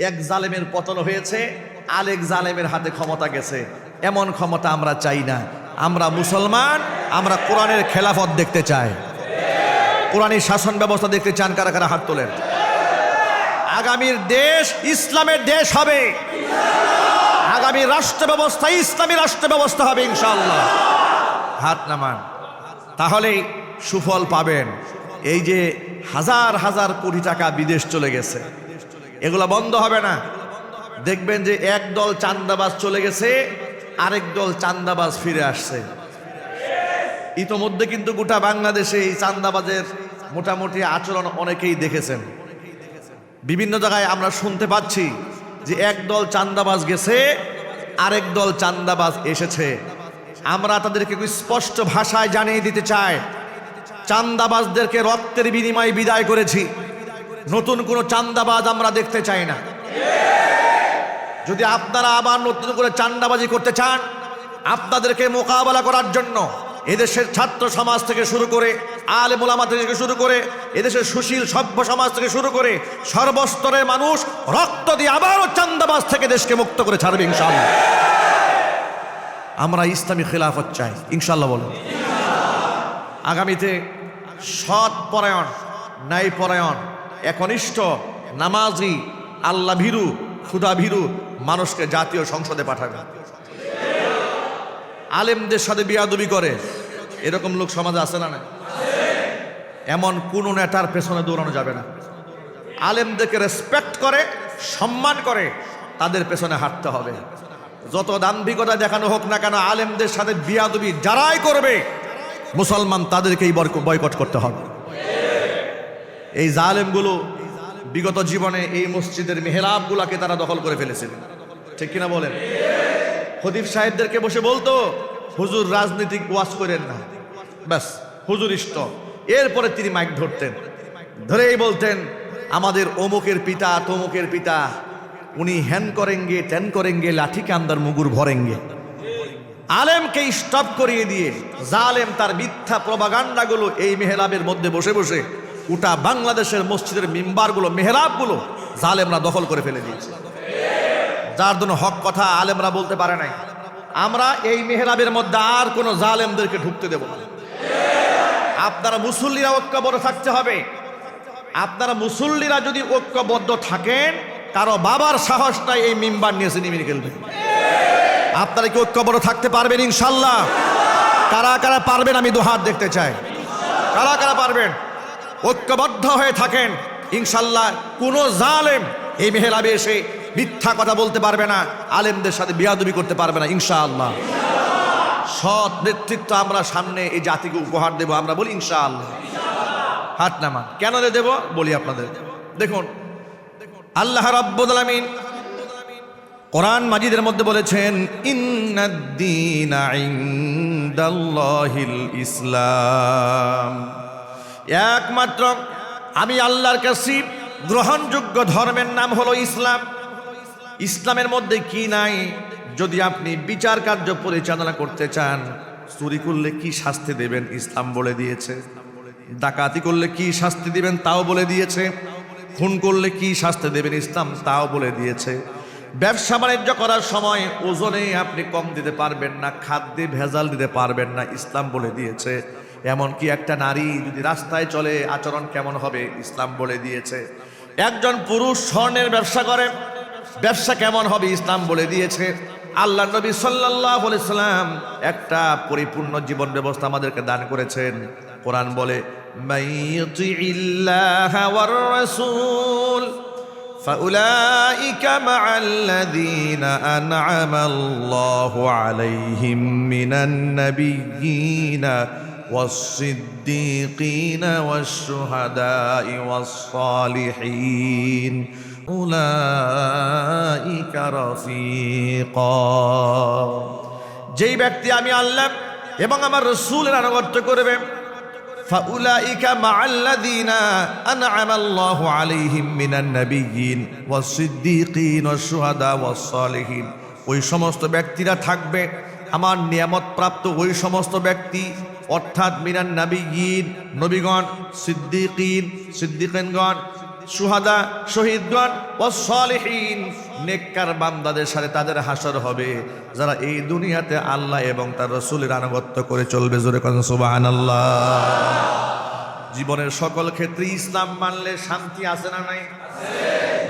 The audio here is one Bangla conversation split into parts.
এক জালেমের পতন হয়েছে, আরেক জালেমের হাতে ক্ষমতা গেছে। এমন ক্ষমতা আমরা চাই না। আমরা মুসলমান, আমরা কোরআনের খেলাফত দেখতে চাই। কোরআনের শাসন ব্যবস্থা দেখতে চান কারা কারা হাত তোলেন? আগামীর দেশ ইসলামের দেশ হবে। আগামী রাষ্ট্র ব্যবস্থা, ইসলামী রাষ্ট্র ব্যবস্থা হবে ইনশাল্লাহ হাত নামান। তাহলেই সুফল পাবেন। এই যে হাজার হাজার কোটি টাকা বিদেশ চলে গেছে। এগুলো বন্ধ হবে না। দেখবেন যে এক দল চান্দাবাজ চলে গেছে, আরেক দল চান্দাবাজ ফিরে আসছে। ইতোমধ্যে কিন্তু গোটা বাংলাদেশে এই চান্দাবাজের মোটামুটি আচরণ অনেকেই দেখেছেন। বিভিন্ন জায়গায় আমরা শুনতে পাচ্ছি যে এক দল চান্দাবাজ গেছে, আরেক দল চান্দাবাজ এসেছে। আমরা তাদেরকে স্পষ্ট ভাষায় জানিয়ে দিতে চাই, চান্দাবাজদেরকে রক্তের বিনিময়ে বিদায় করেছি। নতুন কোনো চান্দাবাজ আমরা দেখতে চাই না। যদি আপনারা আবার নতুন করে চান্দাবাজি করতে চান, আপনাদেরকে মোকাবেলা করার জন্য এদেশের ছাত্র সমাজ থেকে শুরু করে আলে মোলামা থেকে শুরু করে এদেশের সুশীল সভ্য সমাজ থেকে শুরু করে সর্বস্তরের মানুষ রক্ত দিয়ে আবারও চান্দাবাজ থেকে দেশকে মুক্ত করে ছাড়বে ইনশাল্লাহ আমরা ইসলামী খেলাফত চাই ইনশাল্লাহ বলুন। আগামীতে সৎ পরায়ণ, ন্যায় পরায়ণ একনিষ্ঠ নামাজি আল্লাহ ভীরু ক্ষুদা ভীরু মানুষকে জাতীয় সংসদে পাঠাবে। আলেমদের সাথে বিয়াদবি করে। এরকম লোক সমাজে আছে না না এমন কোন নেতার পেছনে দৌড়ানো যাবে না। আলেমদেরকে রেসপেক্ট করে, সম্মান করে, তাদের পেছনে হাঁটতে হবে। যত দাম্ভিকতা দেখানো হোক না কেন, আলেমদের সাথে বিয়াদবি যারাই করবে, মুসলমান তাদেরকেই বয়কট করতে হবে। এই জালেমগুলো বিগত জীবনে এই মসজিদের মেহরাবগুলাকে তারা দখল করে ফেলেছিল। ঠিক কিনা বলেন? খতিব সাহেবদেরকে বসে বলতো, হুজুর রাজনীতিক ওয়াজ করেন না। ব্যাস, হুজুর ইষ্ট। এরপরে তিনি মাইক ধরতেন। ধরেই বলতেন, আমাদের অমুকের পিতা, তমুকের পিতা, উনি হ্যান করেঙ্গে, ত্যান করেঙ্গে, লাঠি কান্দার মুগুর ভরেঙ্গে। আলেমকে স্টপ করিয়ে দিয়ে জালেম তার মিথ্যা প্রবাগান্ডাগুলো এই মেহরাবের মধ্যে বসে বসে গোটা বাংলাদেশের মসজিদের মিম্বারগুলো, মেহরাবগুলো জালেমরা দখল করে ফেলে দিয়েছে। যার জন্য হক কথা আলেমরা বলতে পারে নাই। আমরা এই মেহরাবের মধ্যে আর কোনো জালেমদেরকে ঢুকতে দেব না। আপনারা মুসল্লিরা ঐক্যবদ্ধ থাকতে হবে। আপনারা মুসল্লিরা যদি ঐক্যবদ্ধ থাকেন, কারও বাবার সাহস নাই এই মিম্বার নিয়েছে নিমিয়ে খেলবে আপনারা কি ঐক্যবদ্ধ থাকতে পারবেন ইনশাল্লাহ? কারা কারা পারবেন আমি দুহাত দেখতে চাই। কারা কারা পারবেন? ঐক্যবদ্ধ হয়ে থাকেন, ইনশাল্লাহ কোনো জালেম এই মেহেরাবে এসে মিথ্যা কথা বলতে পারবে না, আলেমদের সাথে বিয়াদবি করতে পারবে না, ইনশাআল্লাহ। সৎ নেতৃত্ব আমরা সামনে এই জাতিকে উপহার দেব, আমরা বলি ইনশাআল্লাহ। হাত নামা কেন দেব? বলি আপনাদের। দেখুন, আল্লাহ রাব্বুল কোরআন মাজিদের মধ্যে বলেছেন, ইন্নাদ্দিন ইসলাম। একমাত্র আমি আল্লাহর কাছে গ্রহণযোগ্য ধর্মের নাম হলো ইসলাম। ইসলামের মধ্যে কি নাই? যদি আপনি বিচার কার্য পরিচালনা করতে চান, চুরি করলে কি শাস্তি দেবেন? ইসলাম বলে দিয়েছে। ডাকাতি করলে কি শাস্তি দিবেন? তাও বলে দিয়েছে। খুন করলে কি শাস্তি দেবেন? ইসলাম তাও বলে দিয়েছে। ব্যবসা বাণিজ্য করার সময় ওজনে আপনি কম দিতে পারবেন না, খাদ্যে ভেজাল দিতে পারবেন না, ইসলাম বলে দিয়েছে। এমনকি একটা নারী যদি রাস্তায় চলে, আচরণ কেমন হবে, ইসলাম বলে দিয়েছে। একজন পুরুষ স্বর্ণের ব্যবসা করে, ব্যবসা কেমন হবে, ইসলাম বলে দিয়েছে। আল্লাহ নবী সাল্লাহ সাল্লাম একটা পরিপূর্ণ জীবন ব্যবস্থা আমাদেরকে দান করেছেন। কোরআন বলে فأولئك مع الذين أنعم الله عليهم من النبيين والصديقين والشهداء والصالحين أولئك رفيقا যেই ব্যক্তি আমি আল্লাহ এবং আমার রসুলের আনুগত্য করবে فأولئك مع الذين أنعم الله عليهم من النبيين والصديقين والشهداء والصالحين ওই সমস্ত ব্যক্তিরা থাকবে আমার নিয়ামত প্রাপ্ত ওই সমস্ত ব্যক্তি অর্থাৎ মিনান নাবিয়িন নবীগণ সিদ্দিকিন সিদ্দিকিনগণ সুহাদা শহীদগণ ও সালেহীন, নেককার বান্দাদের সাথে তাদের হাসর হবে। যারা এই দুনিয়াতে আল্লাহ এবং তার রসুলের আনুগত্য করে চলবে, জোরে কথা সুবাহান জীবনের সকল ক্ষেত্রে ইসলাম মানলে শান্তি আছে না নাই?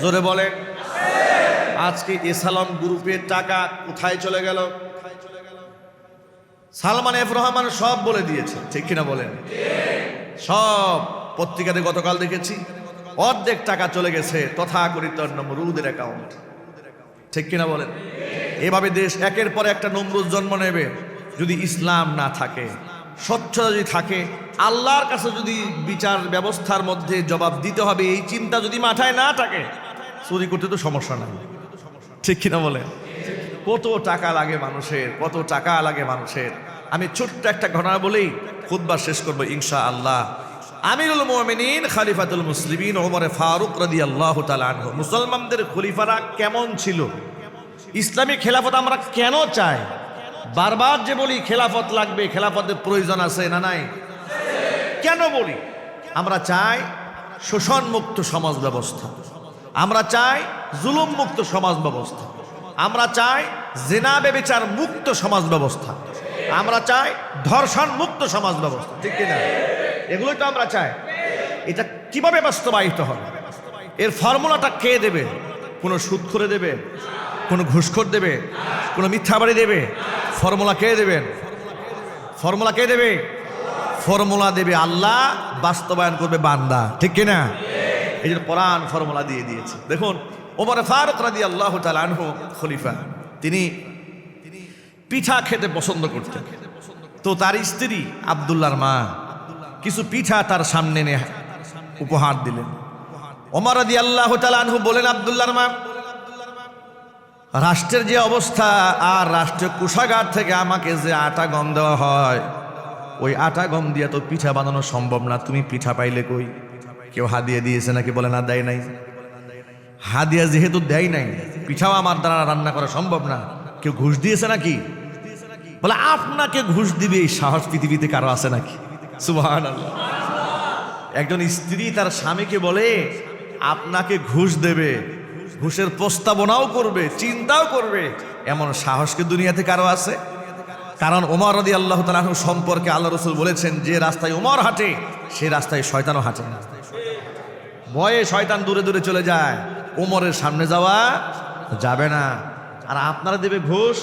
জোরে বলেন। আজকে এসালাম গ্রুপের টাকা কোথায় চলে গেল? সালমান এফ রহমান সব বলে দিয়েছে। ঠিক কিনা বলেন? সব। পত্রিকাতে গতকাল দেখেছি। অর্ধেক টাকা চলে গেছে তথাকথিত নমরুদের অ্যাকাউন্ট ঠিক কিনা বলেন? এভাবে দেশ একের পর একটা নমরুদ জন্ম নেবে। যদি ইসলাম না থাকে স্বচ্ছতা যদি থাকে, আল্লাহর কাছে যদি বিচার ব্যবস্থার মধ্যে জবাব দিতে হবে, এই চিন্তা যদি মাথায় না থাকে, চুরি করতে তো সমস্যা নাই। ঠিক কিনা বলেন? কত টাকা লাগে মানুষের, কত টাকা লাগে মানুষের। আমি ছোট্ট একটা ঘটনা বলেই খুদ্বার শেষ করব ইনশা আল্লাহ আমিরুল মোমিনিন, খালিফাতুল মুসলিমিন ওমরে ফারুক রাদি আল্লাহ তালানহ মুসলমানদের খলিফারা কেমন ছিল? ইসলামী খেলাফত আমরা কেন চাই? বারবার যে বলি, খেলাফত লাগবে, খেলাফতের প্রয়োজন আছে না নাই? কেন বলি? আমরা চাই শোষণ মুক্ত সমাজ ব্যবস্থা। আমরা চাই জুলুম মুক্ত সমাজ ব্যবস্থা। আমরা চাই জেনা বেবিচার মুক্ত সমাজ ব্যবস্থা। আমরা চাই ধর্ষণ মুক্ত সমাজ ব্যবস্থা। ঠিক কিনা? এগুলোই তো আমরা চাই। এটা কীভাবে বাস্তবায়িত হবে? এর ফর্মুলাটা কে দেবে? কোনো সুদ করে দেবে? কোনো ঘুষখোর দেবে? কোনো মিথ্যাবাড়ি দেবে? ফর্মুলা কে দেবেন ফর্মুলা কে দেবে? ফর্মুলা দেবে আল্লাহ, বাস্তবায়ন করবে বান্দা। ঠিক কিনা এই জন্য কোরআন ফর্মুলা দিয়ে দিয়েছে। দেখুন, ওমর ফারুক রাদি আল্লাহ আনহু খলিফা, তিনি পিঠা খেতে পছন্দ করতেন। তো তার স্ত্রী আবদুল্লার মা। কিছু পিঠা তার সামনে এনে উপহার দিলেন। ওমর রাদি আল্লাহ আনহু বলেন আবদুল্লার মা, রাষ্ট্রের যে অবস্থা আর রাষ্ট্রীয় কোষাগার থেকে আমাকে যে আটা গম দেওয়া হয়, ওই আটা গম দিয়ে তো পিঠা বানানো সম্ভব না। তুমি পিঠা পাইলে কই? কেউ হাদিয়ে দিয়েছে নাকি বলে না, দেয় নাই। হাদিয়া যেহেতু দেয় নাই, পিঠাও আমার দ্বারা রান্না করা সম্ভব না। কেউ ঘুষ দিয়েছে নাকি? বলে, আপনাকে ঘুষ দিবে এই সাহস পৃথিবীতে কারও আছে নাকি? একজন স্ত্রী তার স্বামীকে বলে, আপনাকে ঘুষ দেবে, ঘুষের প্রস্তাবনাও করবে, চিন্তাও করবে। এমন সাহসকে দুনিয়াতে কারও আছে? কারণ ওমর রদি আল্লাহ তালাহ সম্পর্কে আল্লাহ রসুল বলেছেন, যে রাস্তায় ওমর হাঁটে, সে রাস্তায় শয়তানও হাঁটে ভয়ে শয়তান দূরে দূরে চলে যায়। ওমরের সামনে যাওয়া যাবে না। আর আপনারা দেবে ঘুষ?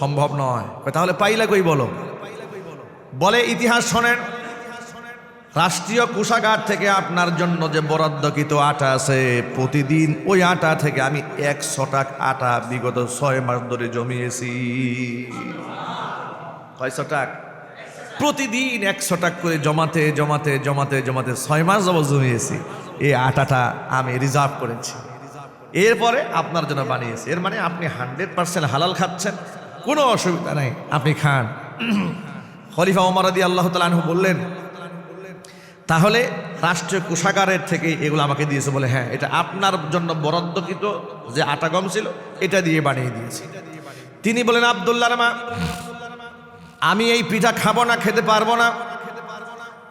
সম্ভব নয়। তাহলে পাইলা কই বলো? বলে, ইতিহাস শোনেন। রাষ্ট্রীয় কোষাগার থেকে আপনার জন্য যে বরাদ্দকৃত আটা আছে, প্রতিদিন ওই আটা থেকে আমি একশো টাকা আটা বিগত ছয় মাস ধরে জমিয়েছি। কয়শো টাকা? প্রতিদিন একশো টাকা করে জমাতে জমাতে জমাতে জমাতে ছয় মাস যাব জমিয়েছি। এই আটাটা আমি রিজার্ভ করেছি। এরপরে আপনার জন্য বানিয়েছি। এর মানে আপনি হান্ড্রেড পার্সেন্ট হালাল খাচ্ছেন। কোনো অসুবিধা নেই, আপনি খান। খলিফা ওমরাদি আল্লাহ তালু বললেন তাহলে রাষ্ট্রীয় কোষাগারের থেকে এগুলো আমাকে দিয়েছে বলে হ্যাঁ এটা আপনার জন্য বরাদ্দকৃত যে আটা গম ছিল, এটা দিয়ে বানিয়ে দিয়েছে। তিনি বলেন, আবদুল্লাহ মা, আমি এই পিঠা খাব না, খেতে পারব না।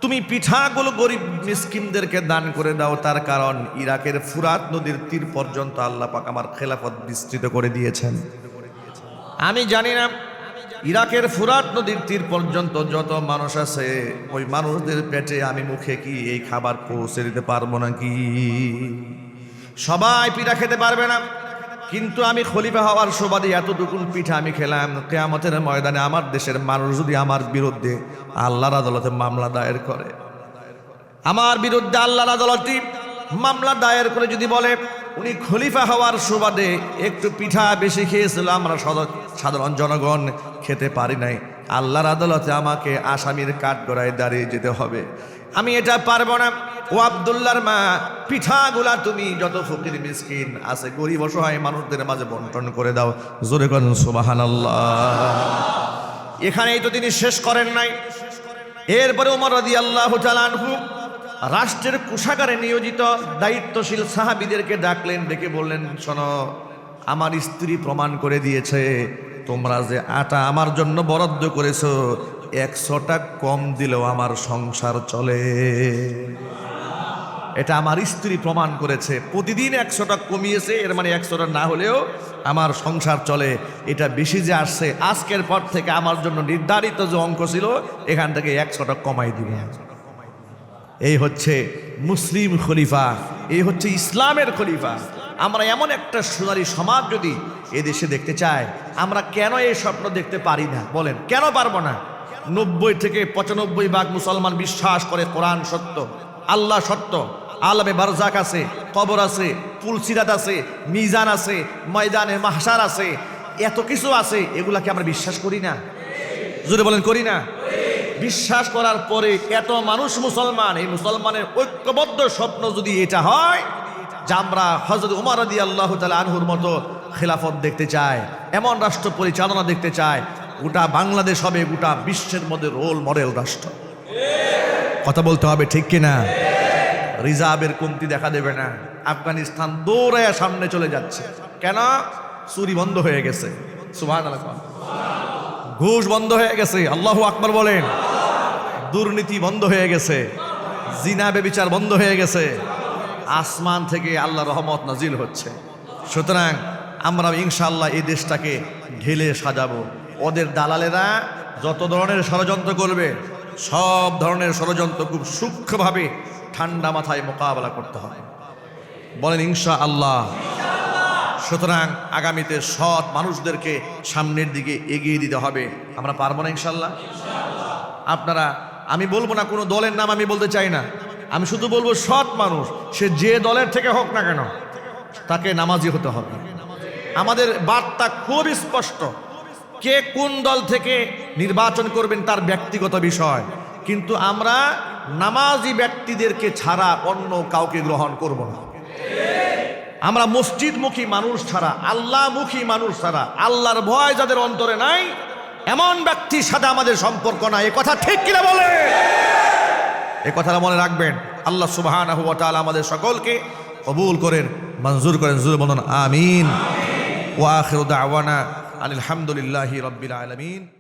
তুমি পিঠাগুলো গরিব মিসকিনদেরকে দান করে দাও, তার কারণ ইরাকের ফুরাত নদীর তীর পর্যন্ত আল্লাহ পাক আমার খেলাফত বিস্তৃত করে দিয়েছেন। আমি জানি না ইরাকের ফুরাত নদীর তীর পর্যন্ত যত মানুষ আছে, ওই মানুষদের পেটে আমি মুখে কি এই খাবার পৌঁছে দিতে পারব নাকি? সবাই পিঠা খেতে পারবে না। কিন্তু আমি খলিফা হওয়ার সুবাদে এতটুকুন পিঠা আমি খেলাম, কেয়ামতের ময়দানে আমার দেশের মানুষ যদি আমার বিরুদ্ধে আল্লাহর আদালতে মামলা দায়ের করে। আমার বিরুদ্ধে আল্লাহর আদালতটি মামলা দায়ের করে যদি বলে, উনি খলিফা হওয়ার সুবাদে একটু পিঠা বেশি খেয়েছিল আমরা সাধারণ জনগণ খেতে পারি নাই। আল্লাহর আদালতে আমাকে আসামির কাঠগড়ায় দাঁড়িয়ে যেতে হবে। আমি এটা পারব না। ও আবদুল্লার মা, পিঠাগুলা তুমি যত ফকির, মিসকিন আছে, গরিব, অসহায় মানুষদের মাঝে বন্টন করে দাও। জোরে করেন সুবাহান এখানেই তো তিনি শেষ করেন নাই। এরপরে উমর রাদি আল্লাহ আনহু রাষ্ট্রের কোষাগারে নিয়োজিত দায়িত্বশীল সাহাবিদেরকে ডাকলেন, ডেকে বললেন, শোনো, আমার স্ত্রী প্রমাণ করে দিয়েছে। তোমরা যে আটা আমার জন্য বরাদ্দ করেছ, একশোটা কম দিলেও আমার সংসার চলে। এটা আমার স্ত্রী প্রমাণ করেছে। প্রতিদিন একশোটা কমিয়েছে, এর মানে একশোটা না হলেও আমার সংসার চলে। এটা বেশি যে আসছে, আজকের পর থেকে আমার জন্য নির্ধারিত যে অঙ্ক ছিল, এখান থেকে একশোটা কমাই দিবে। এই হচ্ছে মুসলিম খলিফা, এই হচ্ছে ইসলামের খলিফা। আমরা এমন একটা সোনারি সমাজ যদি এদেশে দেখতে চাই, আমরা কেন এই স্বপ্ন দেখতে পারি না? বলেন, কেন পারব না? নব্বই থেকে পঁচানব্বই ভাগ মুসলমান বিশ্বাস করে কোরআন সত্য, আল্লাহ সত্য, আলমে বারজাক আছে, কবর আছে পুলসিরাত আছে, মিজান আছে, ময়দানে মাহসার আছে, এত কিছু আছে, এগুলাকে আমরা বিশ্বাস করি না? জোরে বলেন, করি না? বিশ্বাস করার পরে এত মানুষ মুসলমান, এই মুসলমানের ঐক্যবদ্ধ স্বপ্ন যদি এটা হয় যে আমরা হজরত উমার আদি আল্লাহ তালা আনহুর মতো খেলাফত দেখতে চায় এমন রাষ্ট্র পরিচালনা দেখতে চায় গোটা বাংলাদেশ হবে, গোটা বিশ্বের মধ্যে রোল মডেল রাষ্ট্র। কথা বলতে হবে ঠিক কিনা? রিজার্ভের কমতি দেখা দেবে না। আফগানিস্তান দৌড়ায় সামনে চলে যাচ্ছে। কেন? চুরি বন্ধ হয়ে গেছে। সুভান ঘুষ বন্ধ হয়ে গেছে। আল্লাহ আকবর বলেন। দুর্নীতি বন্ধ হয়ে গেছে। জিনা বেবিচার বন্ধ হয়ে গেছে। আসমান থেকে আল্লাহ রহমত নাজিল হচ্ছে। সুতরাং আমরা ইনশাল্লাহ এই দেশটাকে ঢেলে সাজাবো। ওদের দালালেরা যত ধরনের ষড়যন্ত্র করবে, সব ধরনের ষড়যন্ত্র খুব সূক্ষ্মভাবে ঠান্ডা মাথায় মোকাবেলা করতে হবে। বলেন ইনশা আল্লাহ সুতরাং আগামীতে সৎ মানুষদেরকে সামনের দিকে এগিয়ে দিতে হবে। আমরা পারব না ইনশাল্লাহ আপনারা, আমি বলব না কোনো দলের নাম আমি বলতে চাই না। আমি শুধু বলব সৎ মানুষ, সে যে দলের থেকে হোক না কেন, তাকে নামাজি হতে হবে। আমাদের বার্তা খুব স্পষ্ট। কে কোন দল থেকে নির্বাচন করবেন তার ব্যক্তিগত বিষয়। কিন্তু আমরা নামাজি ব্যক্তিদেরকে ছাড়া অন্য কাউকে গ্রহণ করব না। আমরা মসজিদমুখী মানুষ ছাড়া, আল্লাহমুখী মানুষ ছাড়া, আল্লাহর ভয় যাদের অন্তরে নাই, এমন ব্যক্তির সাথে আমাদের সম্পর্ক নাই। এ কথা ঠিক কিনা বলে? এ কথাটা মনে রাখবেন। আল্লাহ সুবহান আমাদের সকলকে কবুল করেন, মঞ্জুর করেন। জুর বলুন, আমিন। ওয়া আওয়ানা আলহামদুলিল্লাহ আলমিন আলামিন।